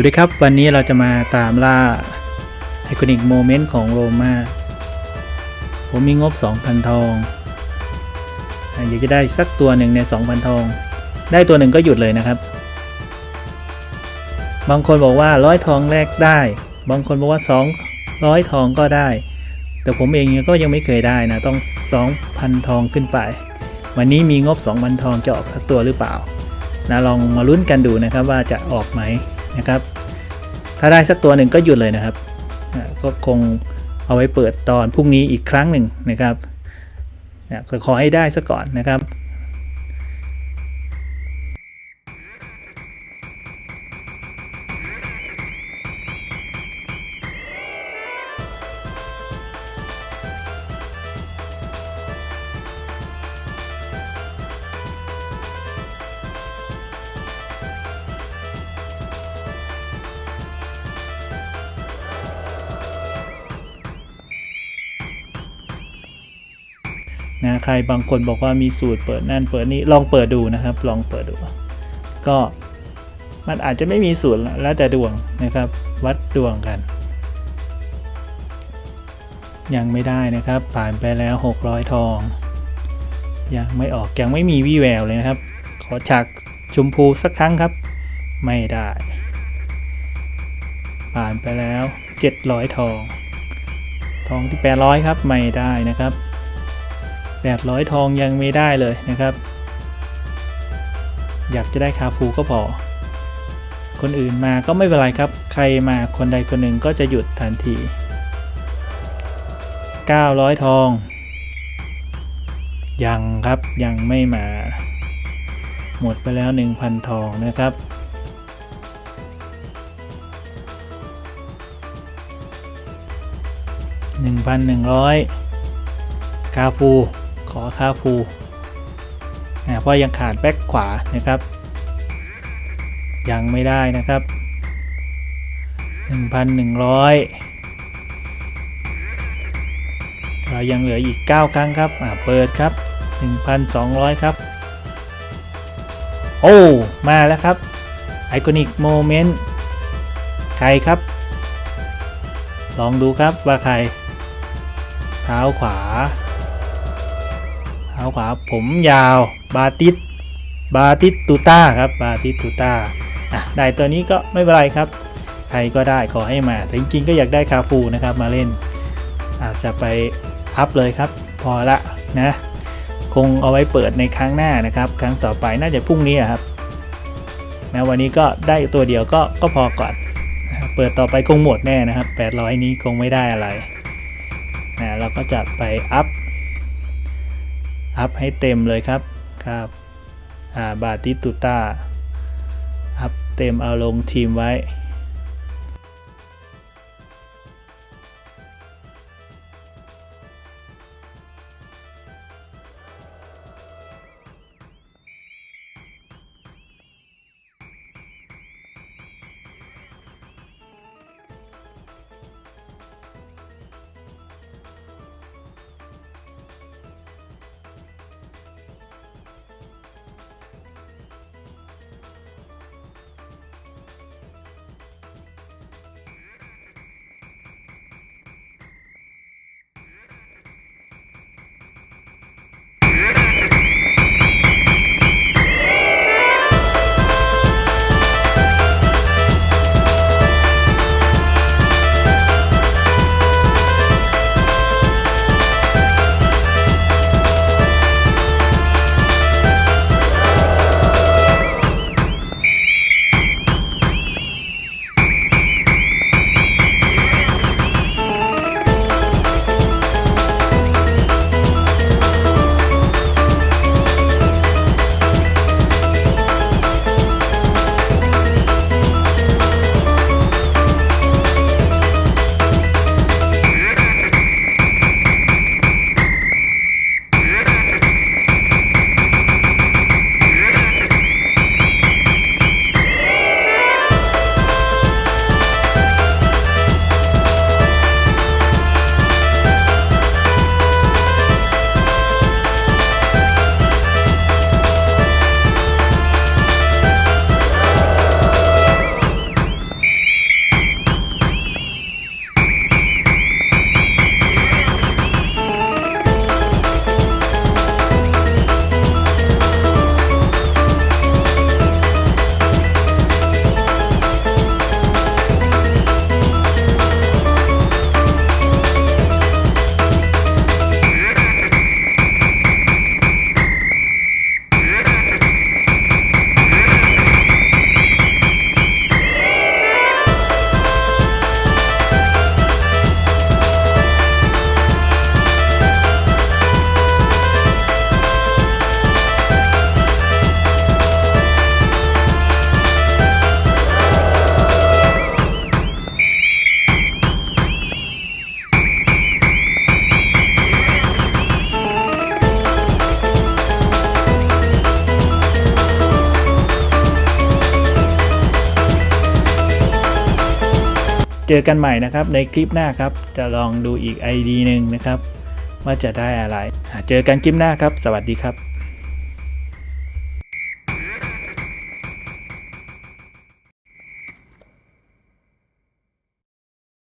วัสดีครับวันนี้เราจะมาตามล่าไอคอนิกโมเมนต์ของโรมาผมมีงบ 2,000 ทองอยากจะได้สักตัวหนึ่งใน 2,000 ทอง ได้ตัวหนึ่งก็หยุดเลยนะครับ บางคนบอกว่าร้อยทองแรกได้ บางคนบอกว่า 200 ทองก็ได้ แต่ผมเองก็ยังไม่เคยได้นะต้อง 2,000 ทองขึ้นไป วันนี้มีงบ 2,000 ทองจะออกสักตัวหรือเปล่านะลองมาลุ้นกันดูนะครับว่าจะออกไหม นะครับ ถ้าได้สักตัวหนึ่งก็หยุดเลยนะครับ ก็คงเอาไว้เปิดตอนพรุ่งนี้อีกครั้งหนึ่งนะครับนะก็ขอให้ได้ซะก่อนนะครับ นะใครบางคนบอกว่ามีสูตรเปิดนั่นเปิดนี่ลองเปิดดูนะครับ ลองเปิดดู ก็มันอาจจะไม่มีสูตรแล้วแต่ดวงนะครับ วัดดวงกัน ยังไม่ได้นะครับ ผ่านไปแล้ว 600 ทอง ยังไม่ออกยังไม่มีวี่แววเลยนะครับ ขอฉากชมพูสักครั้งครับ ไม่ได้ ผ่านไปแล้ว 700 ทอง ทองที่ 800 ครับไม่ได้นะครับ 800 ทองยังไม่ได้เลยนะครับ อยากจะได้คาฟูก็พอ คนอื่นมาก็ไม่เป็นไรครับ ใครมาคนใดคนหนึ่งก็จะหยุดทันที 900 ทอง ยังครับยังไม่มา หมดไปแล้ว 1,000 ทองนะครับ1,100 คาฟู อคาฟูอ่าเพราะยังขาดแบ็คขวานะครับ ยังไม่ได้นะครับ 1,100 เรายังเหลืออีก 9 ครั้งครับอ่าเปิดครับ 1,200 ครับ โอ้ มาแล้วครับไอคอนิกโมเมนต์ใครครับ ลองดูครับว่าใคร เท้าขวา เท้าขวาผมยาวบาติสบาติสตูต้าครับบาติสตูต้าอะได้ตัวนี้ก็ไม่เป็นไรครับ ใครก็ได้ขอให้มาแต่จริงๆก็อยากได้คาฟูนะครับมาเล่น อาจจะไปอัพเลยครับ พอละนะคงเอาไว้เปิดในครั้งหน้านะครับ ครั้งต่อไปน่าจะพรุ่งนี้ครับนะวันนี้ก็ได้ตัวเดียวก็ก็พอก่อนเปิดต่อไปคงหมดแน่นะครับ 800 นี้คงไม่ได้อะไรนะเราก็จะไปอัพ อัพให้เต็มเลยครับครับอ่าบาติตุต้าอัพเต็มเอาลงทีมไว้ เจอกันใหม่นะครับในคลิปหน้าครับ จะลองดูอีก ID หนึ่งนะครับ ว่าจะได้อะไร เจอกันคลิปหน้าครับ สวัสดีครับ